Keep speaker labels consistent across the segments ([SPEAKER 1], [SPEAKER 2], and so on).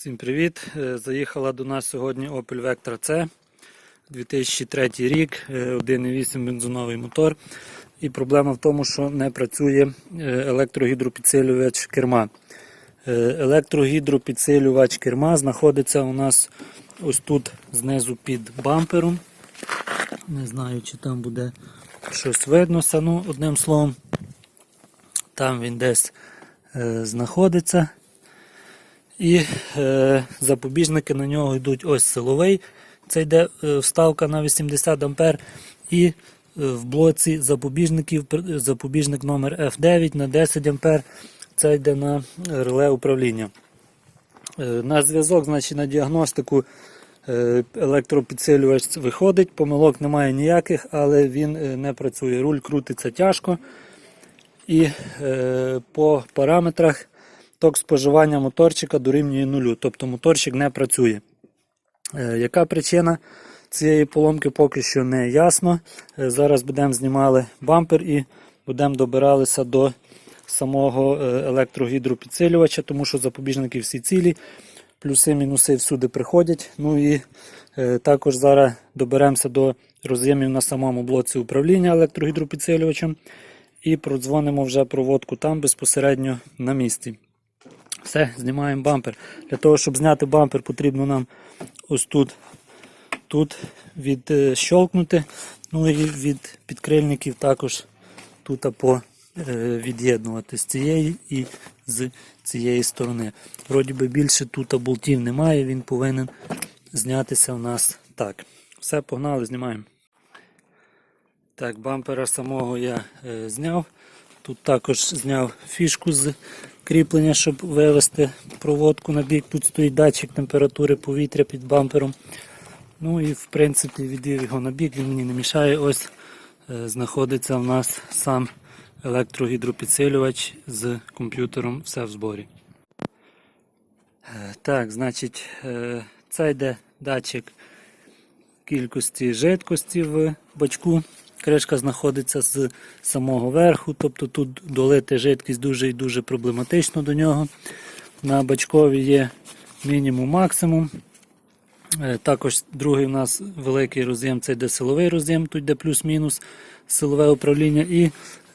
[SPEAKER 1] Всім привіт! Е, Заїхала до нас сьогодні Opel Vectra C 2003 рік, е, 1,8 бензиновий мотор. І проблема в тому, що не працює е, електрогідропідсилювач керма. Е, Електрогідропідсилювач керма знаходиться у нас ось тут знизу під бампером. Не знаю, чи там буде щось видно, ну, одним словом. Там він десь е, знаходиться. І е, запобіжники на нього йдуть ось силовий. Це йде е, вставка на 80 А. І е, в блоці запобіжників запобіжник номер F9 на 10 А. Це йде на реле управління. Е, на зв'язок, значить, на діагностику е, електропідсилювач виходить, помилок немає ніяких, але він е, не працює. Руль крутиться тяжко. І е, по параметрах ток споживання моторчика дорівнює нулю, тобто моторчик не працює. Е, яка причина цієї поломки поки що не ясно. Е, зараз будемо знімали бампер і будемо добиралися до самого е, електрогідропідсилювача, тому що запобіжники всі цілі, плюси, мінуси всюди приходять. Ну і також зараз доберемося до роз'ємів на самому блоці управління електрогідропідсилювачем і продзвонимо вже проводку там безпосередньо на місці. Все, знімаємо бампер. Для того, щоб зняти бампер, потрібно нам ось тут, тут відщолкнути. Ну і від підкрильників також тут по е, від'єднувати з цієї і з цієї сторони. Вроді би більше тут болтів немає, він повинен знятися у нас так. Все, погнали, знімаємо. Так, бампера самого я е, зняв. Тут також зняв фішку з кріплення, щоб вивести проводку на бік. Тут стоїть датчик температури повітря під бампером. Ну і в принципі відвів його на бік, він мені не мішає. Ось е, знаходиться в нас сам електрогідропідсилювач з комп'ютером, все в зборі. Е, Так, значить, е, це йде датчик кількості жидкості в бачку. Кришка знаходиться з самого верху, тобто тут долити жидкість дуже і дуже проблематично до нього. На бачкові є мінімум максимум. Е, Також другий у нас великий роз'єм це йде силовий роз'єм, тут йде плюс-мінус силове управління. І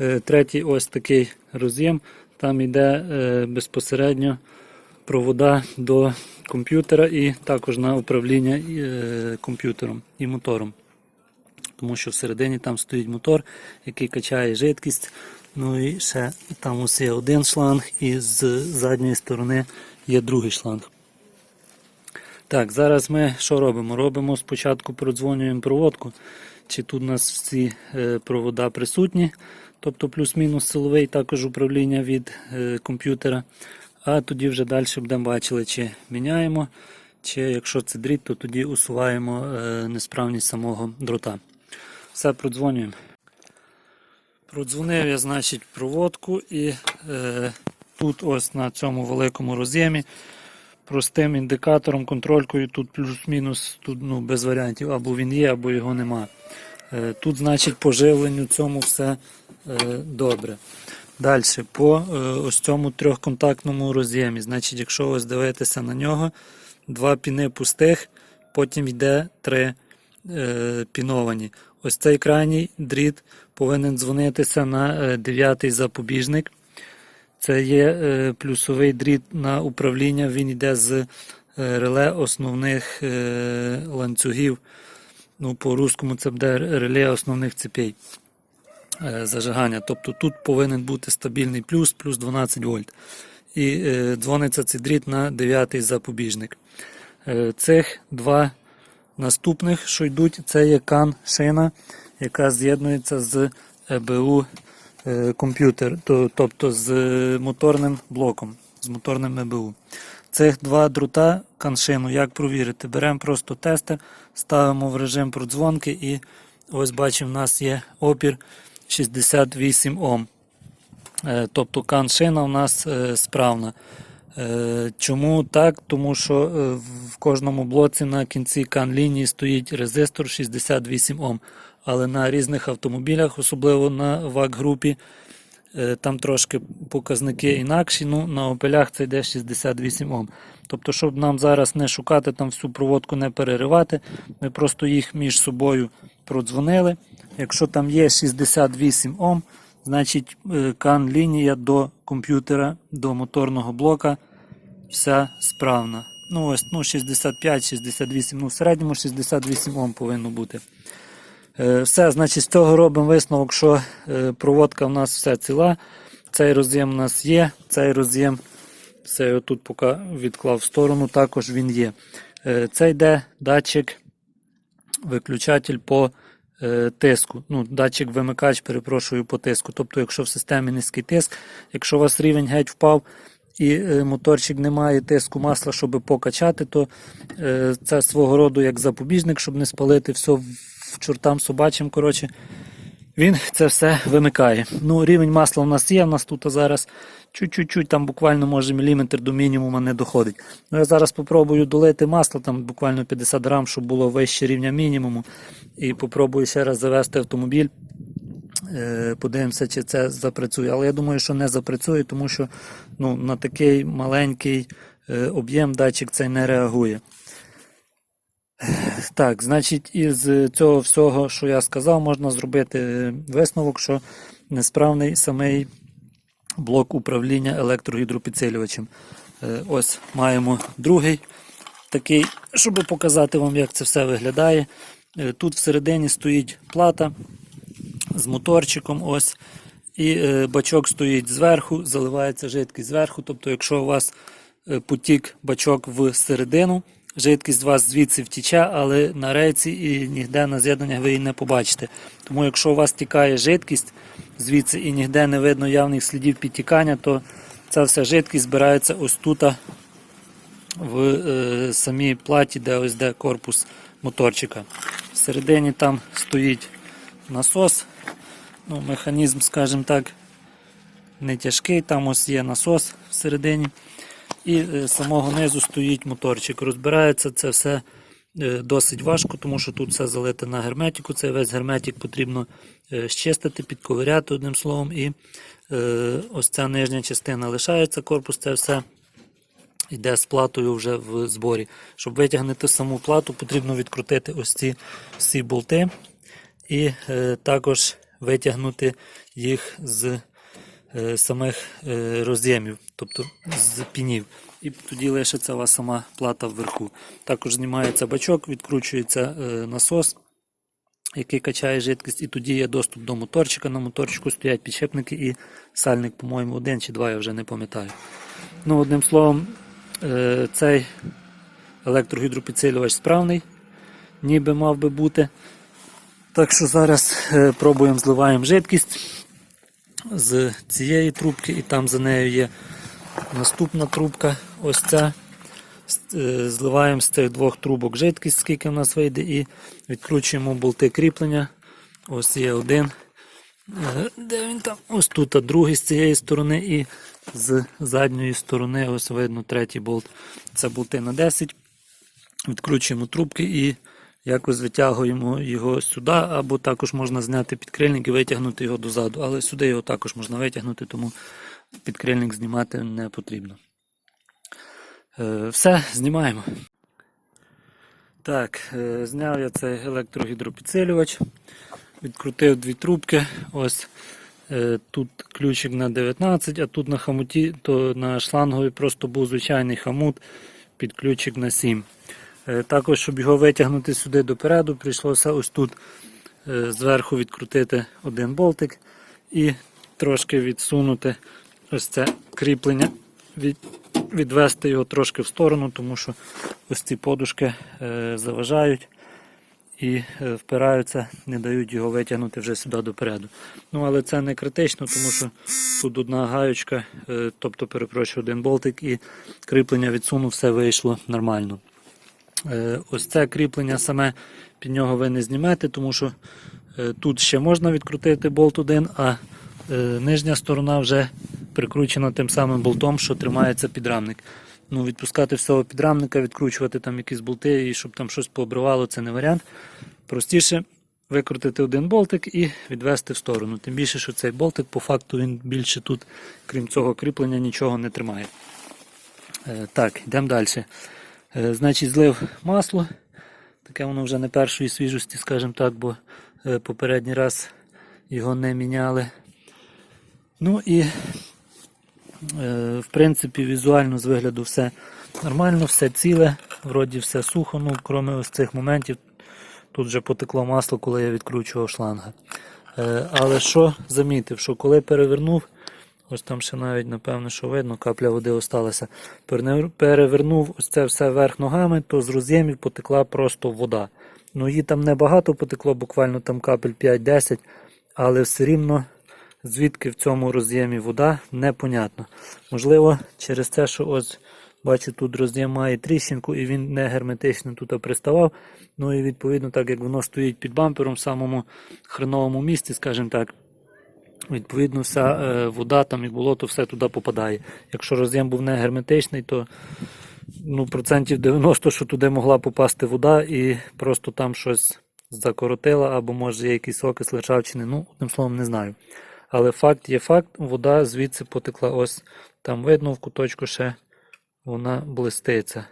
[SPEAKER 1] е, третій ось такий роз'єм, там йде е, безпосередньо провода до комп'ютера і також на управління комп'ютером і мотором. Тому що всередині там стоїть мотор, який качає жидкість. Ну і ще там ось є один шланг, і з задньої сторони є другий шланг. Так, зараз ми що робимо? Робимо спочатку продзвонюємо проводку, чи тут у нас всі е, провода присутні, тобто плюс-мінус силовий, також управління від е, комп'ютера. А тоді вже далі будемо бачили, чи міняємо, чи якщо це дріт, то тоді усуваємо е, несправність самого дрота. Все, продзвонюємо. Продзвонив я, значить, проводку і е, тут ось на цьому великому роз'ємі простим індикатором, контролькою, тут плюс-мінус, тут ну, без варіантів, або він є, або його нема. Е, тут, значить, по живленню цьому все е, добре. Далі, по е, ось цьому трьохконтактному роз'ємі. Значить, якщо ось дивитися на нього, два піни пустих, потім йде три е, піновані. Ось цей крайній дріт повинен дзвонитися на е, дев'ятий запобіжник. Це є е, плюсовий дріт на управління, він йде з е, реле основних ланцюгів. Ну, по-русскому це буде реле основних цепей зажигання. Тобто тут повинен бути стабільний плюс, плюс 12 вольт. І дзвониться цей дріт на 9 запобіжник. Цих два наступних, що йдуть, це є кан шина, яка з'єднується з ЕБУ е, комп'ютер, тобто з моторним блоком, з моторним ЕБУ. Цих два друта каншину, як провірити? Беремо просто тестер, ставимо в режим продзвонки і ось бачимо, в нас є опір 68 Ом. Е, Тобто каншина у нас е, справна. Е, Чому так? Тому що е, в кожному блоці на кінці кан-лінії стоїть резистор 68 Ом. Але на різних автомобілях, особливо на ВАК-групі, Е, Там трошки показники інакші. Ну, на опелях це йде 68 Ом. Тобто, щоб нам зараз не шукати там всю проводку, не переривати, ми просто їх між собою продзвонили. Якщо там є 68 Ом, значить е, кан-лінія до комп'ютера, до моторного блока вся справна. Ну ось ну, 65-68, ну в середньому 68 Ом повинно бути. Е, Все, значить, з цього робимо висновок, що е, проводка в нас все ціла. Цей роз'єм у нас є, цей роз'єм, все я тут поки відклав в сторону, також він є. Це йде датчик, виключатель по тиску. Ну, датчик вимикач, перепрошую, по тиску. Тобто, якщо в системі низький тиск, якщо у вас рівень геть впав і е, моторчик не має тиску масла, щоб покачати, то е, це свого роду як запобіжник, щоб не спалити все в чортам собачим. Коротше, він це все вимикає. Ну, рівень масла у нас є, у нас тут зараз чуть-чуть, там буквально може міліметр до мінімуму не доходить. Ну, я зараз спробую долити масло, там буквально 50 грам, щоб було вище рівня мінімуму. І попробую ще раз завести автомобіль. Е, Подивимося, чи це запрацює. Але я думаю, що не запрацює, тому що ну, на такий маленький е, об'єм датчик цей не реагує. Так, значить, із цього всього, що я сказав, можна зробити висновок, що несправний самий блок управління електрогідропідсилювачем. Е, Ось маємо другий такий, щоб показати вам, як це все виглядає. Е, Тут всередині стоїть плата з моторчиком. ось. І е, бачок стоїть зверху, заливається жидкість зверху. Тобто, якщо у вас е, потік бачок в середину, жидкість з вас звідси втіче, але на рейці і ніде на з'єднаннях ви її не побачите. Тому якщо у вас тікає жидкість звідси і ніде не видно явних слідів підтікання, то ця вся жидкість збирається ось тут в е, самій платі, де ось де корпус моторчика. Всередині там стоїть насос. Ну, механізм, скажімо так, не тяжкий, там ось є насос всередині. І е, з самого низу стоїть моторчик. Розбирається це все е, досить важко, тому що тут все залите на герметику. Цей весь герметик потрібно е, щистити, підковиряти одним словом. І е, ось ця нижня частина лишається, корпус це все йде з платою вже в зборі. Щоб витягнути саму плату, потрібно відкрутити ось ці всі болти і е, також витягнути їх з е, самих е, роз'ємів, тобто з пінів. І тоді лишиться у вас сама плата вверху. Також знімається бачок, відкручується е, насос, який качає жидкість, і тоді є доступ до моторчика. На моторчику стоять підшипники і сальник, по-моєму, один чи два, я вже не пам'ятаю. Ну, одним словом, е, цей електрогідропідсилювач справний, ніби мав би бути. Так що зараз е, пробуємо зливаємо жидкість з цієї трубки, і там за нею є наступна трубка. Ось ця. Е, Зливаємо з цих двох трубок жидкість, скільки в нас вийде, і відкручуємо болти кріплення. Ось є один. Е, Де він там? Ось тут, а другий з цієї сторони, і з задньої сторони ось видно третій болт. Це болти на 10. Відкручуємо трубки і якось витягуємо його сюди, або також можна зняти підкрильник і витягнути його дозаду. Але сюди його також можна витягнути, тому підкрильник знімати не потрібно. Е, Все, знімаємо. Так, е, зняв я цей електрогідропідсилювач, відкрутив дві трубки. Ось е, тут ключик на 19, а тут на хамуті, то на шлангові просто був звичайний хамут під ключик на 7. Е, Також, щоб його витягнути сюди допереду, прийшлося ось тут е, зверху відкрутити один болтик і трошки відсунути ось це кріплення, від, відвести його трошки в сторону, тому що ось ці подушки е, заважають і впираються, не дають його витягнути вже сюди допереду. Ну, але це не критично, тому що тут одна гаючка, тобто, перепрошую, один болтик, і кріплення відсунув, все вийшло нормально. Е, Ось це кріплення саме під нього ви не знімете, тому що е, тут ще можна відкрутити болт один, а е, нижня сторона вже прикручена тим самим болтом, що тримається підрамник. Ну, відпускати всього підрамника, відкручувати там якісь болти і щоб там щось пообривало, це не варіант. Простіше викрутити один болтик і відвести в сторону. Тим більше, що цей болтик, по факту, він більше тут, крім цього кріплення, нічого не тримає. Так, йдемо далі. Е, Значить, злив масло. Таке воно вже не першої свіжості, скажімо так, бо е, попередній раз його не міняли. Ну і, е, в принципі, візуально з вигляду все нормально, все ціле, вроді все сухо, ну, крім ось цих моментів. Тут вже потекло масло, коли я відкручував шланга. Але що замітив, що коли перевернув, ось там ще навіть, напевно, що видно, капля води осталася. Перевернув ось це все вверх ногами, то з роз'ємів потекла просто вода. Ну її там небагато потекло, буквально там капель 5-10, але все рівно звідки в цьому роз'ємі вода, непонятно. Можливо, через те, що ось бачу, тут роз'єм має тріщинку і він не герметично тут приставав. Ну і відповідно, так як воно стоїть під бампером в самому хреновому місці, скажімо так. Відповідно, вся е, вода там як болото, все туди попадає. Якщо роз'єм був не герметичний, то ну, процентів 90, що туди могла попасти вода і просто там щось закоротила, або може є якийсь окис лежавчини, ну, одним словом, не знаю. Але факт є факт, вода звідси потекла ось там видно в куточку ще вона блиститься.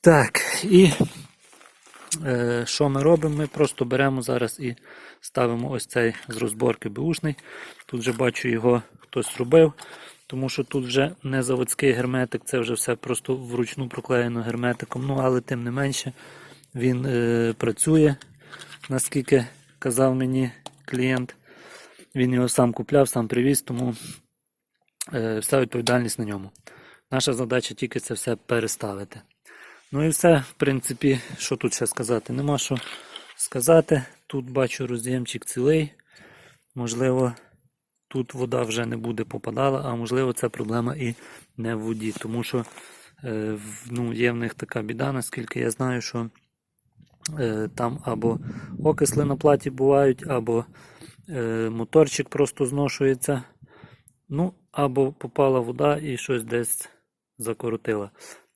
[SPEAKER 1] Так, і що ми робимо? Ми просто беремо зараз і ставимо ось цей з розборки беушний. Тут вже бачу його хтось робив, тому що тут вже не заводський герметик, це вже все просто вручну проклеєно герметиком. Ну, але тим не менше він е, працює, наскільки казав мені клієнт. Він його сам купляв, сам привіз, тому е, вся відповідальність на ньому. Наша задача тільки це все переставити. Ну і все, в принципі, що тут ще сказати? Нема що сказати. Тут бачу роз'ємчик цілий. Можливо, тут вода вже не буде попадала, а можливо, це проблема і не в воді. Тому що е, ну, є в них така біда, наскільки я знаю, що е, там або окисли на платі бувають, або е, моторчик просто зношується. Ну, або попала вода і щось десь закоротила.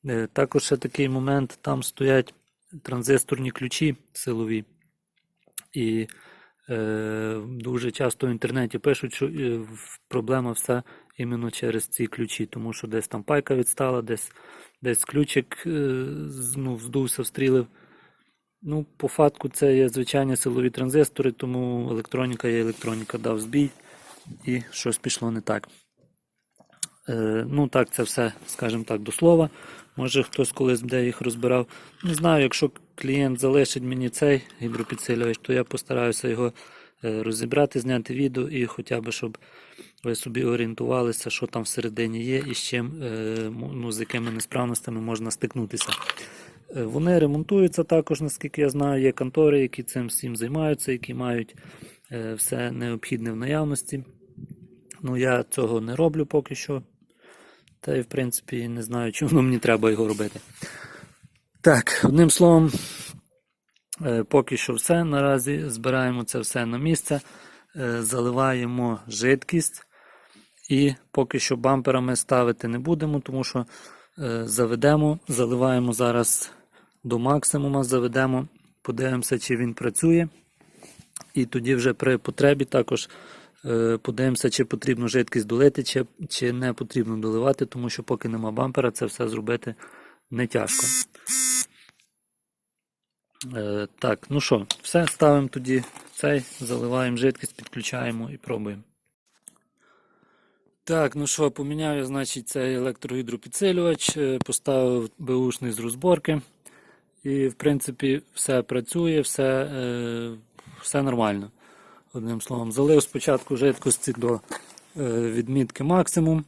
[SPEAKER 1] Е, Також ще такий момент, там стоять транзисторні ключі силові. І е, дуже часто в інтернеті пишуть, що е, проблема вся іменно через ці ключі, тому що десь там пайка відстала, десь, десь ключик е, ну, вздувся, встрілив. Ну, по факту це є звичайні силові транзистори, тому електроніка є електроніка, дав збій і щось пішло не так. Е, ну так, це все, скажімо так, до слова. Може хтось колись де їх розбирав. Не знаю, якщо клієнт залишить мені цей гідропідсилювач, то я постараюся його е, розібрати, зняти відео і хоча б, щоб ви собі орієнтувалися, що там всередині є і з чим, е, ну, з якими несправностями можна стикнутися. Е, Вони ремонтуються також, наскільки я знаю, є контори, які цим всім займаються, які мають все необхідне в наявності. Ну, я цього не роблю поки що. Та й в принципі не знаю, чи воно мені треба його робити. Так, одним словом, е, поки що все. Наразі збираємо це все на місце, е, заливаємо жидкість. І поки що бамперами ставити не будемо, тому що е, заведемо, заливаємо зараз до максимума, заведемо, подивимося, чи він працює. І тоді вже при потребі також подивимося, чи потрібно жидкість долити, чи, чи не потрібно доливати, тому що поки нема бампера, це все зробити не тяжко. Е, так, ну що, все, ставимо тоді цей, заливаємо жидкість, підключаємо і пробуємо. Так, ну що, поміняв я, значить, цей електрогідропідсилювач, е, поставив беушний з розборки. І, в принципі, все працює, все, е, все нормально. Одним словом, залив спочатку жидкості до е, відмітки максимум.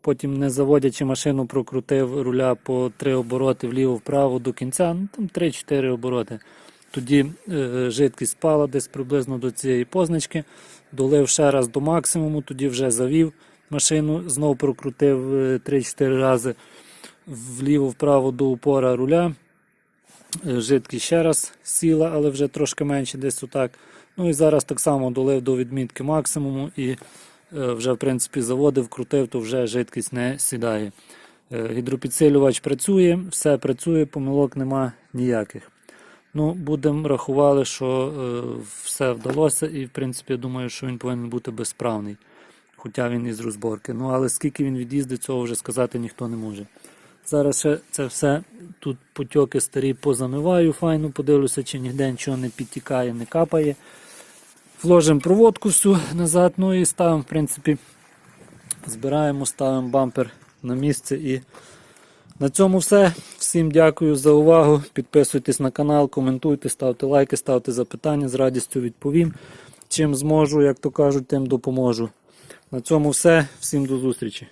[SPEAKER 1] Потім, не заводячи машину, прокрутив руля по 3 обороти вліво-вправо до кінця, ну там 3-4 обороти. Тоді е, жидкість спала десь приблизно до цієї позначки. Долив ще раз до максимуму, тоді вже завів машину, знов прокрутив е, 3-4 рази вліво-вправо до упора руля. Е, Жидкість ще раз сіла, але вже трошки менше, десь отак. Ну і зараз так само долив до відмітки максимуму і е, вже в принципі заводив, крутив, то вже жидкість не сідає. Е, Гідропідсилювач працює, все працює, помилок нема ніяких. Ну, будемо рахували, що е, все вдалося, і в принципі я думаю, що він повинен бути безправний. Хоча він із розборки. Ну, але скільки він від'їздить, цього вже сказати ніхто не може. Зараз ще це все тут потьоки старі позамиваю файно, подивлюся, чи ніде нічого не підтікає, не капає. Вложимо проводку всю назад, ну і ставимо, в принципі, збираємо, ставимо бампер на місце і на цьому все. Всім дякую за увагу. Підписуйтесь на канал, коментуйте, ставте лайки, ставте запитання, з радістю відповім. Чим зможу, як то кажуть, тим допоможу. На цьому все. Всім до зустрічі.